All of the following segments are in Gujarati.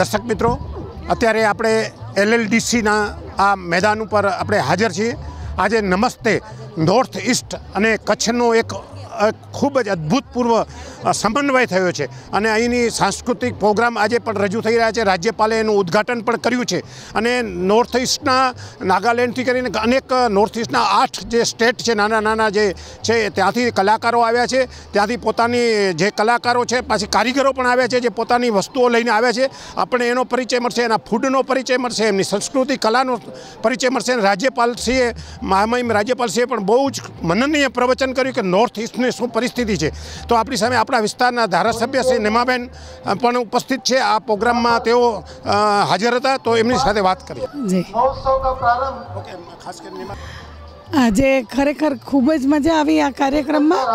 दर्शक मित्रों અત્યારે આપણે એલએલડીસી ના આ મેદાન ઉપર આપણે હાજર છીએ આજે નમસ્તે નોર્થ ઈસ્ટ અને કચ્છનો એક ખૂબ જ અદ્ભુત પૂર્વ સંપન્ન થઈ થયો છે અને આની સાંસ્કૃતિક પ્રોગ્રામ આજે પણ રજુ થઈ રહ્યો છે રાજ્યપાલે એનું ઉદ્ઘાટન પણ કર્યું છે અને નોર્થ ઈસ્ટના નાગાલેન્ડ થી કરીને અનેક નોર્થ ઈસ્ટના આઠ જે સ્ટેટ છે નાના નાના જે છે ત્યાંથી કલાકારો આવ્યા છે ત્યાંથી પોતાની જે કલાકારો છે પછી કારીગરો પણ આવ્યા છે જે પોતાની વસ્તુઓ લઈને આવ્યા છે આપણે એનો પરિચય મળશે અને ફૂડનો પરિચય મળશે એમની સંસ્કૃતિ કલાનો પરિચય મળશે અને રાજ્યપાલ શ્રી માહમયમ રાજ્યપાલ શ્રી પણ બહુ જ મનનય પ્રવચન કર્યું કે નોર્થ ઈસ્ટ શું પરિસ્થિતિ છે તો આપણી સામે આપણા વિસ્તારના ધારાસભ્ય શ્રી નિમાબેન પણ ઉપસ્થિત છે આ પ્રોગ્રામમાં તેઓ હાજર હતા તો એમની સાથે વાત કરી ખાસ આજે ખરેખર ખૂબ જ મજા આવી આ કાર્યક્રમમાં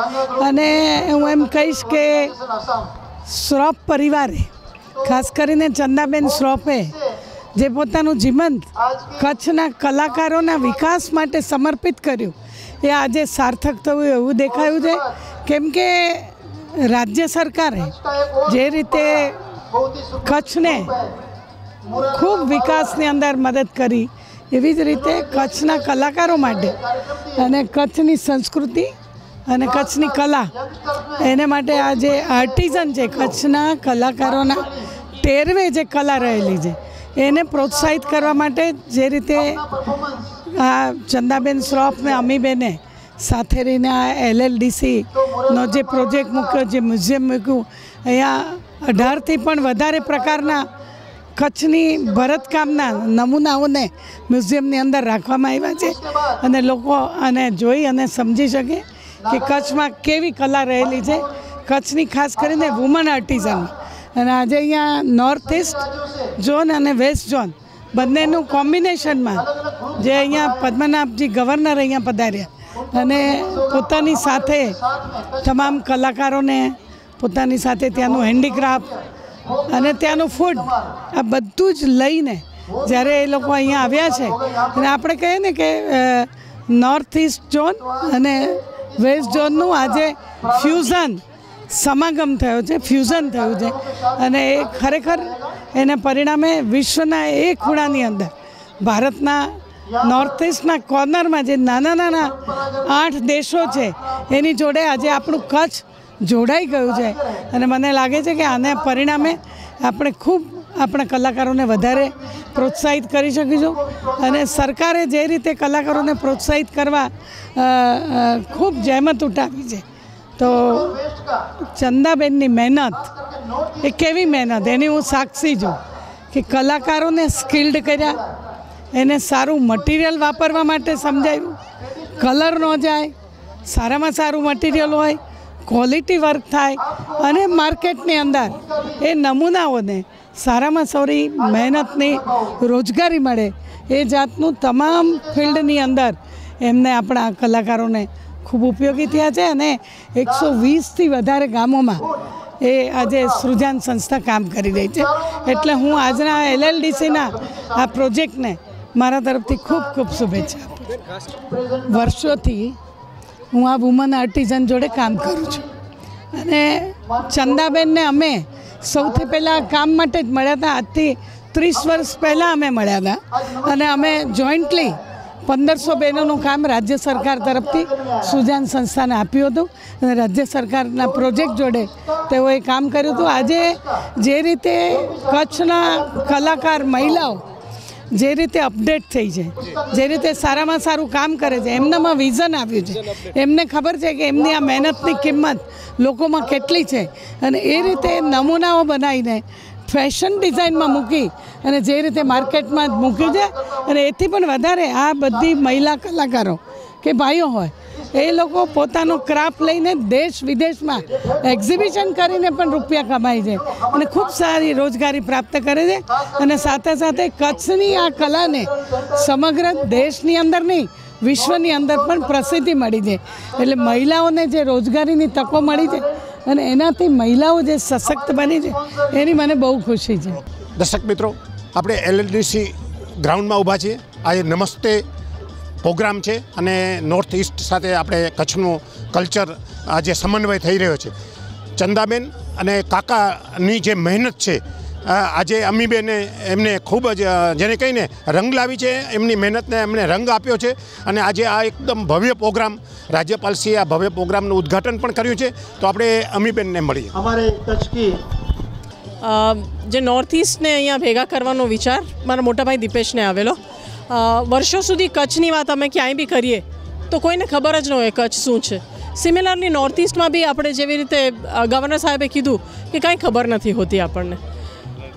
અને હું એમ કહીશ કે શ્રોફ પરિવારે ખાસ કરીને ચંદાબેન શ્રોફે જે પોતાનું જીવંત કચ્છના કલાકારોના વિકાસ માટે સમર્પિત કર્યું એ આજે સાર્થક થયું એવું દેખાયું છે કેમકે રાજ્ય સરકારે જે રીતે કચ્છને ખૂબ વિકાસની અંદર મદદ કરી એવી જ રીતે કચ્છના કલાકારો માટે અને કચ્છની સંસ્કૃતિ અને કચ્છની કલા એને માટે આ જે આર્ટિઝન છે કચ્છના કલાકારોના ટેરવે જે કલા રહેલી છે એને પ્રોત્સાહિત કરવા માટે જે રીતે આ ચંદાબેન શ્રોફ ને અમીબેને સાથે રહીને આ એલએલડીસીનો જે પ્રોજેક્ટ મૂક્યો જે મ્યુઝિયમ મૂક્યું અહીંયા અઢારથી પણ વધારે પ્રકારના કચ્છની ભરતકામના નમૂનાઓને મ્યુઝિયમની અંદર રાખવામાં આવ્યા છે અને લોકો આને જોઈ અને સમજી શકે કે કચ્છમાં કેવી કલા રહેલી છે કચ્છની ખાસ કરીને વુમન આર્ટિઝન અને આજે અહીંયા નોર્થ ઇસ્ટ ઝોન અને વેસ્ટ ઝોન બંનેનું કોમ્બિનેશનમાં જે અહીંયા પદ્મનાભજી ગવર્નર અહીંયા પધાર્યા અને પોતાની સાથે તમામ કલાકારોને પોતાની સાથે ત્યાંનું હેન્ડીક્રાફ્ટ અને ત્યાંનું ફૂડ આ બધું જ લઈને જ્યારે એ લોકો અહીંયા આવ્યા છે અને આપણે કહીએ ને કે નોર્થ ઇસ્ટ ઝોન અને વેસ્ટ ઝોનનું આજે ફ્યુઝન સમાગમ થયો છે ફ્યુઝન થયું છે અને એ ખરેખર એને પરિણામે વિશ્વના એ ખૂણાની અંદર ભારતના નોર્થ ઇસ્ટના કોર્નરમાં જે નાના નાના આઠ દેશો છે એની જોડે આજે આપણું કચ્છ જોડાઈ ગયું છે અને મને લાગે છે કે આને પરિણામે આપણે ખૂબ આપણા કલાકારોને વધારે પ્રોત્સાહિત કરી શકીશું અને સરકારે જે રીતે કલાકારોને પ્રોત્સાહિત કરવા ખૂબ જહેમત ઉઠાવી છે તો ચંદાબેનની મહેનત એ કેવી મહેનત એની હું સાક્ષી છું કે કલાકારોને સ્કિલ્ડ કર્યા એને સારું મટીરિયલ વાપરવા માટે સમજાયું કલર ન જાય સારામાં સારું મટીરિયલ હોય ક્વોલિટી વર્ક થાય અને માર્કેટની અંદર એ નમૂનાઓને સારામાં સારી મહેનતની રોજગારી મળે એ જાતનું તમામ ફિલ્ડની અંદર એમને આપણા કલાકારોને ખૂબ ઉપયોગી થયા છે અને એકસો વીસથી વધારે ગામોમાં એ આજે સૃજન સંસ્થા કામ કરી રહી છે એટલે હું આજના એલએલડીસીના આ પ્રોજેક્ટને મારા તરફથી ખૂબ ખૂબ શુભેચ્છા આપું વર્ષોથી હું આ વુમન આર્ટિઝન જોડે કામ કરું છું અને ચંદાબેનને અમે સૌથી પહેલાં કામ માટે જ મળ્યા હતા આજથી ત્રીસ વર્ષ પહેલાં અમે મળ્યા હતા અને અમે જોઈન્ટલી પંદરસો બહેનોનું કામ રાજ્ય સરકાર તરફથી સુજાન સંસ્થાને આપ્યું હતું અને રાજ્ય સરકારના પ્રોજેક્ટ જોડે તેઓએ કામ કર્યું હતું આજે જે રીતે કચ્છના કલાકાર મહિલાઓ જે રીતે અપડેટ થઈ છે જે રીતે સારામાં સારું કામ કરે છે એમનામાં વિઝન આવ્યું છે એમને ખબર છે કે એમની આ મહેનતની કિંમત લોકોમાં કેટલી છે અને એ રીતે નમૂનાઓ બનાવીને ફેશન ડિઝાઇનમાં મૂકી અને જે રીતે માર્કેટમાં મૂકી છે અને એથી પણ વધારે આ બધી મહિલા કલાકારો કે ભાઈઓ હોય એ લોકો પોતાનો ક્રાફ્ટ લઈને દેશ વિદેશમાં એક્ઝિબિશન કરીને પણ રૂપિયા કમાય છે અને ખૂબ સારી રોજગારી પ્રાપ્ત કરે છે અને સાથે સાથે કચ્છની આ કલાને સમગ્ર દેશની અંદર નહીં વિશ્વની અંદર પણ પ્રસિદ્ધિ મળી છે એટલે મહિલાઓને જે રોજગારીની તકો મળી છે અને એનાથી મહિલાઓ જે સશક્ત બની છે એની મને બહુ ખુશી છે દર્શક મિત્રો આપણે એલએલડીસી ગ્રાઉન્ડમાં ઊભા છીએ આજે નમસ્તે પ્રોગ્રામ છે અને નોર્થ ઈસ્ટ સાથે આપણે કચ્છનું કલ્ચર આજે સમન્વય થઈ રહ્યો છે ચંદાબેન અને કાકાની જે મહેનત છે આ આજે અમીબેને એમને ખૂબ જ જેને કહીને રંગ લાવી છે એમની મહેનતને અમને રંગ આપ્યો છે અને આજે આ એકદમ ભવ્ય પ્રોગ્રામ રાજ્યપાલશ્રી આ ભવ્ય પ્રોગ્રામનું ઉદ્ઘાટન પણ કર્યું છે તો આપણે અમીબેનને મળીએ અમારે કચ્છકી જે નોર્થ ઈસ્ટ ને અહીંયા ભેગા કરવાનો વિચાર મારા મોટા ભાઈ દિપેશને આવેલો વર્ષો સુધી કચ્છની વાત અમે ક્યાંય ભી કરીએ તો કોઈને ખબર જ ન હોય કચ્છ શું છે સિમિલરલી નોર્થ ઈસ્ટ માં ભી આપણે જેવી રીતે ગવર્નર સાહેબે કીધું કે કઈ ખબર નથી હોતી આપણને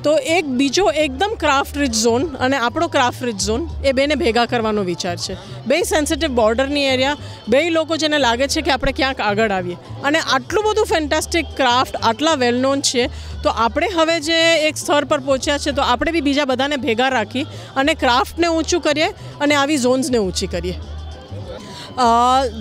તો એક બીજો એકદમ ક્રાફ્ટ રિચ ઝોન અને આપણો ક્રાફ્ટ રિચ ઝોન એ બેને ભેગા કરવાનો વિચાર છે બે સેન્સિટિવ બોર્ડરની એરિયા બે લોકો જેને લાગે છે કે આપણે ક્યાંક આગળ આવીએ અને આટલું બધું ફેન્ટાસ્ટિક ક્રાફ્ટ આટલા વેલ નોન છે તો આપણે હવે જે એક સ્તર પર પહોંચ્યા છે તો આપણે બી બીજા બધાને ભેગા રાખી અને ક્રાફ્ટને ઊંચું કરીએ અને આવી ઝોન્સને ઊંચી કરીએ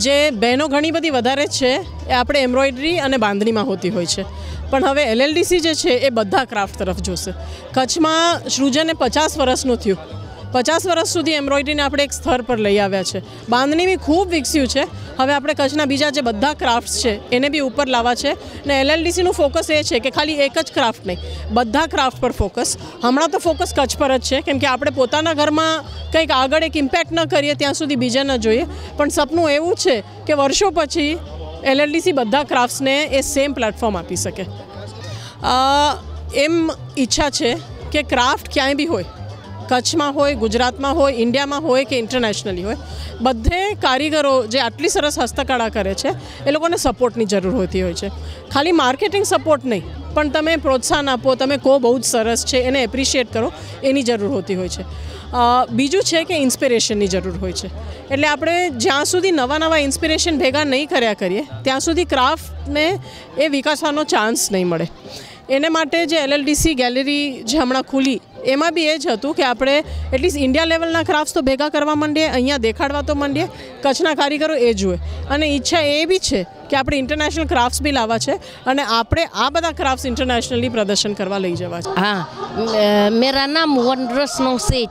જે બહેનો ઘણી બધી વધારે છે એ આપણે એમ્બ્રોઈડરી અને બાંધણીમાં હોતી હોય છે પણ હવે એલએલડીસી જે છે એ બધા ક્રાફ્ટ તરફ જોશે કચ્છમાં સૃજને પચાસ વર્ષનું થયું પચાસ વર્ષ સુધી એમ્બ્રોઇડરીને આપણે એક સ્તર પર લઈ આવ્યા છે બાંધણી બી ખૂબ વિકસ્યું છે હવે આપણે કચ્છના બીજા જે બધા ક્રાફ્ટ્સ છે એને બી ઉપર લાવવા છે ને એલએલડીસીનું ફોકસ એ છે કે ખાલી એક જ ક્રાફ્ટ નહીં બધા ક્રાફ્ટ પર ફોકસ હમણાં તો ફોકસ કચ્છ પર જ છે કેમકે આપણે પોતાના ઘરમાં કંઈક આગળ એક ઇમ્પેક્ટ ન કરીએ ત્યાં સુધી બીજા ન જોઈએ પણ સપનું એવું છે કે વર્ષો પછી एलएनडीसी બધા ક્રાફ્ટ્સ ને એ સેમ પ્લેટફોર્મ આપી શકે અ એમ ઈચ્છા છે કે ક્રાફ્ટ ક્યાંય ભી હોય કચ્છમાં હોય ગુજરાતમાં હોય ઈન્ડિયામાં હોય કે ઇન્ટરનેશનલી હોય બધે કારીગરો જે આટલી સરસ હસ્તકલા કરે છે એ લોકોને સપોર્ટની જરૂર હોતી હોય છે ખાલી માર્કેટિંગ સપોર્ટ નહીં પણ તમે પ્રોત્સાહન આપો તમે કો બહુત સરસ છે એને એપ્રીશિયેટ કરો એની જરૂર હોતી હોય છે બીજું છે કે ઇન્સ્પિરેશનની જરૂર હોય છે એટલે આપણે જ્યાં સુધી નવા નવા ઇન્સ્પિરેશન ભેગા નહીં કર્યા કરીએ ત્યાં સુધી ક્રાફ્ટને એ વિકાસવાનો ચાન્સ નહીં મળે એને માટે જે એલએલડીસી ગેલેરી જે હમણાં ખુલી એમાં ભી એજ હતું કે આપણે એટલીસ ઇન્ડિયા લેવલ ના ક્રાફ્ટ્સ તો ભેગા કરવા મંડે અહીંયા દેખાડવા તો મંડે કચના કારીગરો એજ છે અને ઈચ્છા એ બી છે કે આપણે ઇન્ટરનેશનલ ક્રાફ્ટ્સ ભી લાવવા છે અને આપણે આ બધા ક્રાફ્ટ્સ ઇન્ટરનેશનલી પ્રદર્શન કરવા લઈ જવા છે હા મેરા નામ વંદરસન છે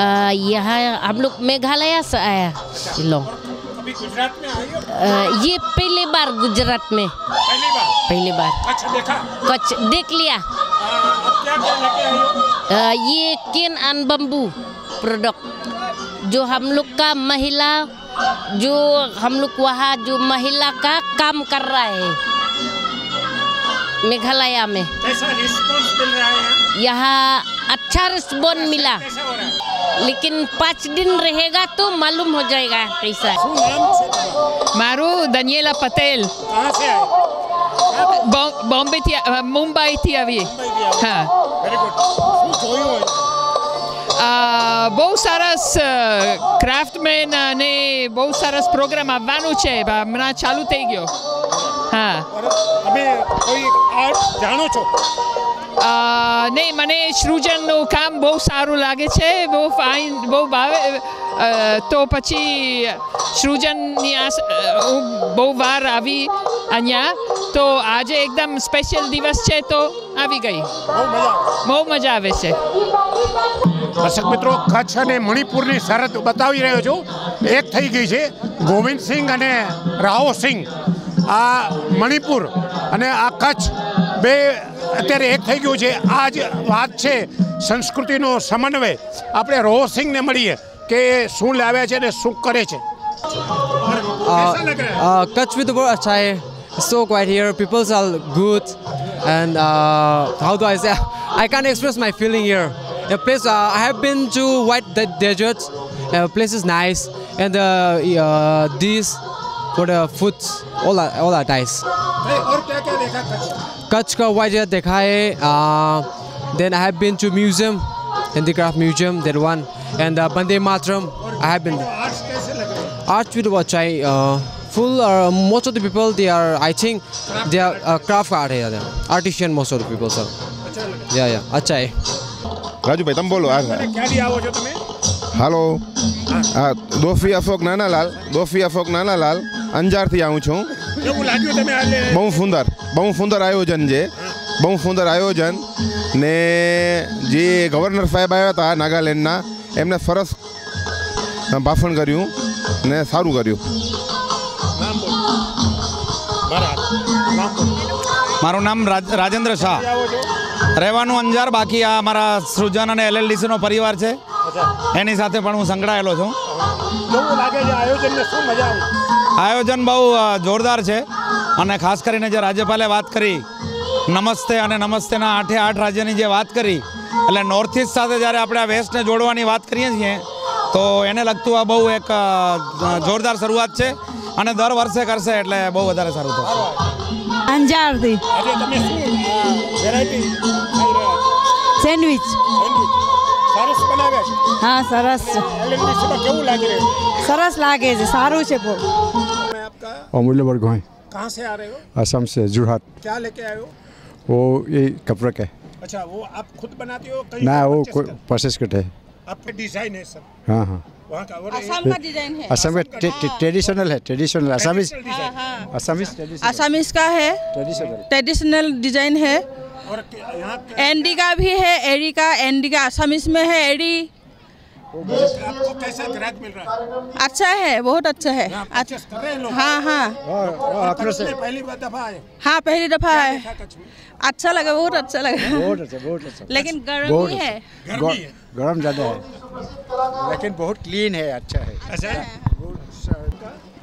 આ યહાં હમ લોકો મેઘાલયા સે આયા લો યે પહેલી બાર ગુજરાત મે પહેલી બાર પહેલી બાર અચ્છા દેખા તો દેખ લિયા ये किन एंड बम्बू प्रोडक्ट जो हम लोग का महिला जो हम लोग वहाँ जो महिला का काम कर रहा है मेघालय में यहाँ अच्छा रिस्पॉन्स मिला लेकिन पाँच दिन रहेगा तो मालूम हो जाएगा कैसा मारू दनियला पटेल બોમ્બે થી મુંબઈ થી આવીએ હા બહુ સરસ ક્રાફ્ટમેન અને બહુ સરસ પ્રોગ્રામ આવવાનું છે હમણાં ચાલુ થઈ ગયો હા તમે કોઈ આર્ટ જાણો છો નહીં મને સૃજનનું કામ બહુ સારું લાગે છે બહુ ફાઇન બહુ ભાવે તો પછી સૃજનની આ હું બહુ વાર આવી અહીંયા તો આજે એકદમ સ્પેશિયલ દિવસ છે તો આવી ગઈ બહુ મજા આવે છે દર્શક મિત્રો કચ્છ અને મણિપુરની શરત બતાવી રહ્યો છું એક થઈ ગઈ છે ગોવિંદસિંહ અને રાહો સિંહ આ મણિપુર અને આ કચ્છ બે અત્યારે એક થઈ ગયું છે આ જ વાત છે સંસ્કૃતિનો સમન્વય આપણે મળીએ કે શું લાવે છે અને શું કરે છે કચ્છ વિથ બહુ અચ્છા હે so quiet here. People are good, and how do I say? I can't express my feeling here. The place uh, I have been to White Desert. The place is nice, and uh, uh for the food, all all are nice. Kutch ka wajah dekha hai. then I have been to museum, handicraft museum, that one. And uh, Bande Matram, I have been. Art video watch I uh, full. Uh, most of the people they are, I think, they are uh, craft art है यार. Artisan most of the people sir. Yeah yeah, अच्छा है. राजू भाई तुम बोलो आगे. क्या लिया हुआ जो तुम्हें? હાલો હા દોફી અશોક નાનાલાલ દોફી અશોક નાનાલાલ અંજારથી આવું છું બહુ સુંદર બહુ સુંદર આયોજન છે બહુ સુંદર આયોજન ને જે ગવર્નર સાહેબ આવ્યા હતા નાગાલેન્ડના એમને સરસ ભાષણ કર્યું ને સારું કર્યું મારું નામ રાજેન્દ્ર શાહ રહેવાનું અંજાર બાકી આ મારા સૃજન અને એલએલડીસીનો પરિવાર છે એની સાથે પણ હું સંકળાયેલો છું આયોજન બહુ જોરદાર છે અને ખાસ કરીને જે રાજ્યપાલે વાત કરી નમસ્તે અને નમસ્તેના આઠે આઠ રાજ્યની જે વાત કરી એટલે નોર્થ ઇસ્ટ સાથે જ્યારે આપણે આ વેસ્ટને જોડવાની વાત કરીએ છીએ તો એને લગતું આ બહુ એક જોરદાર શરૂઆત છે અને દર વર્ષે કરશે એટલે બહુ વધારે સારું થશે અંજારથી સેન્ડવિચ હા સરસ સરસ લાગે છે સારું છે બહુ का अमूल्य वर्ग हैं कहाँ से आ रहे हो असम से जुरहाट क्या लेके आए हो वो ये कपड़ा का अच्छा वो आप खुद बनाते हो कहीं ना वो प्रोसेस कट है आपके डिजाइन है सब हाँ हाँ असम का डिजाइन है ट्रेडिशनल है ट्रेडिशनल असामिस असामिस का है ट्रेडिशनल डिजाइन है और एंडी का भी है एरी का एंडी का असामिस में है एरी आपको ग्राहक मिल रहा है अच्छा है बहुत अच्छा है अच्छा, हाँ हाँ, हाँ, हाँ, हाँ पहली दफा आए हाँ पहली दफा आए अच्छा लगा बहुत अच्छा लगा बहुत अच्छा बहुत अच्छा लेकिन अच्छा। गर्म अच्छा। है गर्म ज्यादा है लेकिन बहुत क्लीन है अच्छा है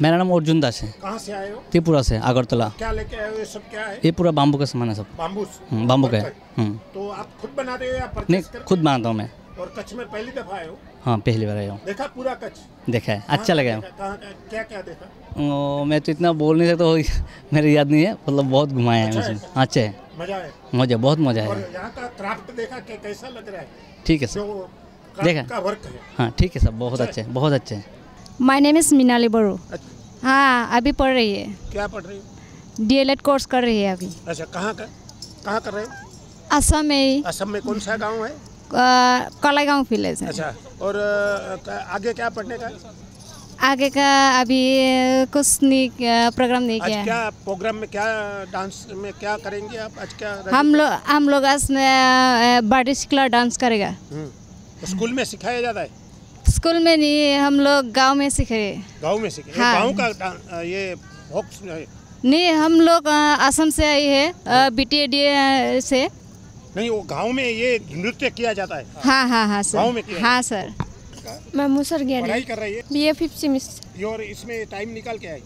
मेरा नाम अर्जुन दास है कहाँ से आए हो त्रिपुरा से आगरतला क्या लेके आए हो ये सब क्या है ये पूरा बाम्बू का सामान है सब बाम्बू हम्म, बाम्बू का है हम्म। तो आप खुद बना रहे हो या नहीं खुद बनाता हूँ मैं और कच्छ में पहली दफा आए हो हाँ पहली बार आया हूँ देखा पूरा कच्छ देखा है अच्छा लगा क्या क्या देखा ओ, मैं तो इतना बोल नहीं सकता मेरी याद नहीं है मतलब बहुत घुमाया है मुझे अच्छा, अच्छा है मजा है मजा बहुत मजा है यहाँ का क्राफ्ट देखा कैसा लग रहा है ठीक है सर देखा वर्क है हाँ ठीक है सर बहुत अच्छा अच्छे है बहुत अच्छे है माय नेम इज़ मीनाली बड़ो हाँ अभी पढ़ रही है क्या पढ़ रही है डी एल एड कोर्स कर रही है अभी अच्छा कहाँ का कहाँ कर रहे हो असम में असम में कौन सा गांव है कलागांव विलेज है अच्छा और आगे क्या पढ़ने का आगे का अभी कुछ नहीं प्रोग्राम नहीं किया क्या प्रोग्राम में क्या डांस में क्या करेंगे आप आज क्या हम लोग हम लोग आज बॉडी सिकला डांस करेगा हम्म, तो स्कूल में सिखाया जाता है स्कूल में नहीं हम लोग गांव में सीख रहे गांव में सीखे हाँ। गांव का ये नहीं हम लोग असम से आई है बी से नहीं वो गांव में ये नृत्य किया जाता है हाँ हाँ हाँ सर में किया हाँ सर मैं मुसर गया पढ़ाई कर रही है बी ए फिफ्थ सेमेस्टर और इसमें टाइम निकाल के आई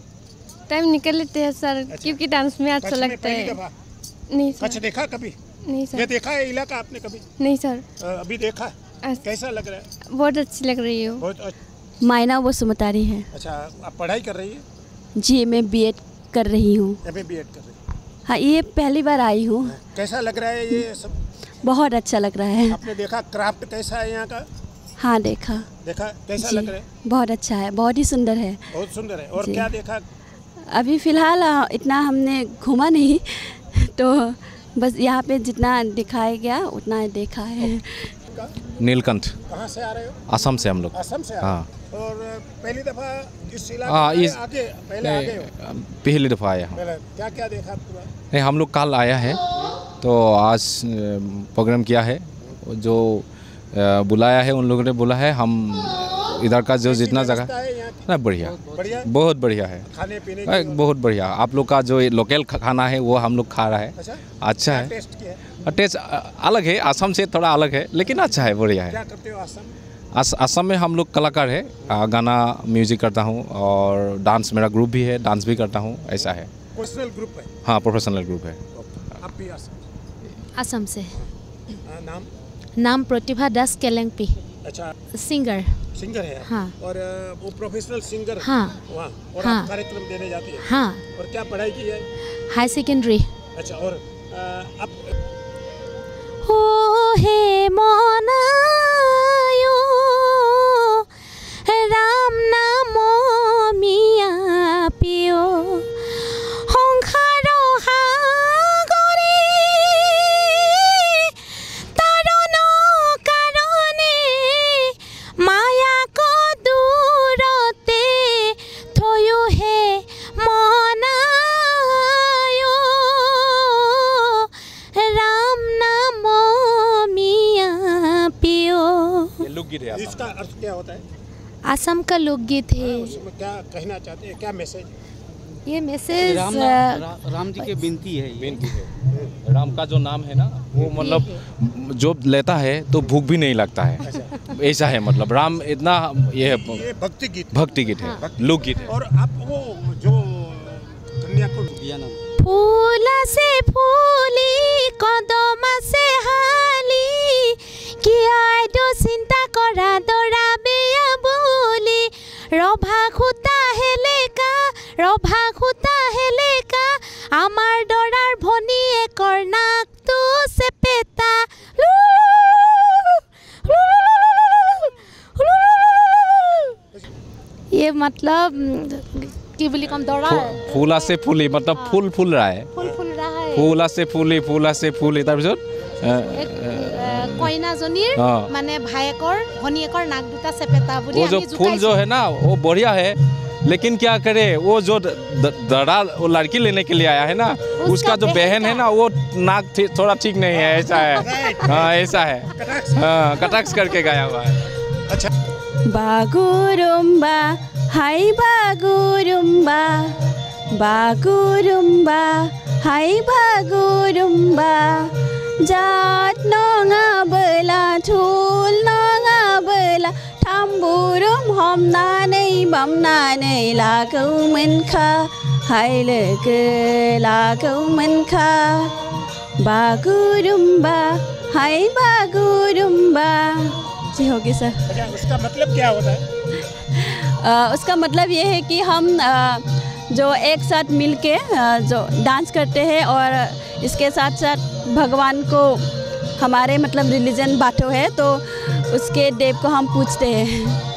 टाइम निकल लेते हैं सर अच्छा। क्योंकि डांस में अच्छा लगता है नहीं सर अच्छा देखा कभी नहीं सर ये देखा है इलाका आपने कभी नहीं सर अभी देखा कैसा लग रहा है बहुत अच्छी लग रही है मायना वो सुमतारी है अच्छा आप पढ़ाई कर रही है जी मैं कर रही हूँ बी एड कर रही हूँ हाँ ये पहली बार आई हूँ हाँ। कैसा लग रहा है ये सब बहुत अच्छा लग रहा है आपने देखा क्राफ्ट कैसा है यहाँ का हाँ देखा देखा कैसा लग रहा है बहुत अच्छा है बहुत ही सुंदर है बहुत सुंदर है और क्या देखा अभी फ़िलहाल इतना हमने घूमा नहीं तो बस यहाँ पे जितना दिखाया गया उतना देखा है नीलकंठ कहाँ से आ रहे हो असम से हम लोग असम से हाँ और पहली दफा इस हाँ इस आगे, पहले आगे पहली दफा आया हूँ क्या क्या देखा नहीं हम लोग कल आया है तो आज प्रोग्राम किया है जो बुलाया है उन लोगों ने बोला है हम इधर का जो जितना जगह ना बढ़िया बहुत बढ़िया है खाने पीने बहुत बढ़िया आप लोग का जो लोकल खाना है वो हम लोग खा रहा है अच्छा, अच्छा है टेस्ट अलग है असम से थोड़ा अलग है लेकिन अच्छा है बढ़िया है असम में हम लोग कलाकार है गाना म्यूजिक करता हूँ और डांस मेरा ग्रुप भी है डांस भी करता हूँ ऐसा है हाँ प्रोफेशनल ग्रुप है आप भी असम से आ, हाँ, नाम नाम प्रतिभा दास केलेंगपी अच्छा सिंगर सिंगर है हाँ और वो प्रोफेशनल सिंगर हाँ और हाँ कार्यक्रम देने जाती है हाँ और क्या पढ़ाई की है हाई सेकेंडरी अच्छा और आ, आप ओ हे मोना लोकगीत है इसका अर्थ क्या होता है आसम का लोकगीत है क्या कहना चाहते हैं क्या मैसेज ये मैसेज राम, रा, राम जी की बिनती है बिनती है राम का जो नाम है ना वो मतलब जो लेता है तो भूख भी नहीं लगता है अच्छा। ऐसा है मतलब राम इतना ये भक्ति गीत भक्ति गीत है हाँ। लोकगीत है और आप वो जो कन्या को फूला से फूली कदम से हाँ मतलब की बोली कम दौड़ा से फूली मतलब हाँ। फूल फूल रहा है फूल फूल रहा है से फूली फूल से फूली তাৰপিছত কইনাজনীৰ মানে ভায়েকৰ ভনীয়েকৰ নাক जो है ना वो बढ़िया है लेकिन क्या करे वो जो दड़ा वो लड़की लेने के लिए आया है ना उसका, उसका जो बहन है ना वो नाक थोड़ा ठीक नहीं है ऐसा है हाँ ऐसा है हाँ कटाक्ष करके गया हुआ है अच्छा Bagurumba Hãy ba gurum ba Ba gurum ba Hãy ba gurum ba Jat no nga bơ la thul no nga Tham bù rum hôm na nay bấm na nay là cứu mình kha Hãy lệ kê là cứu mình kha Ba gurum ba Hãy ba gurum ba Chị hồ kia sir. इसका मतलब क्या होता है उसका मतलब ये है कि हम जो एक साथ मिलके जो डांस करते हैं और इसके साथ साथ भगवान को हमारे मतलब रिलीजन बाटो है तो उसके देव को हम पूछते हैं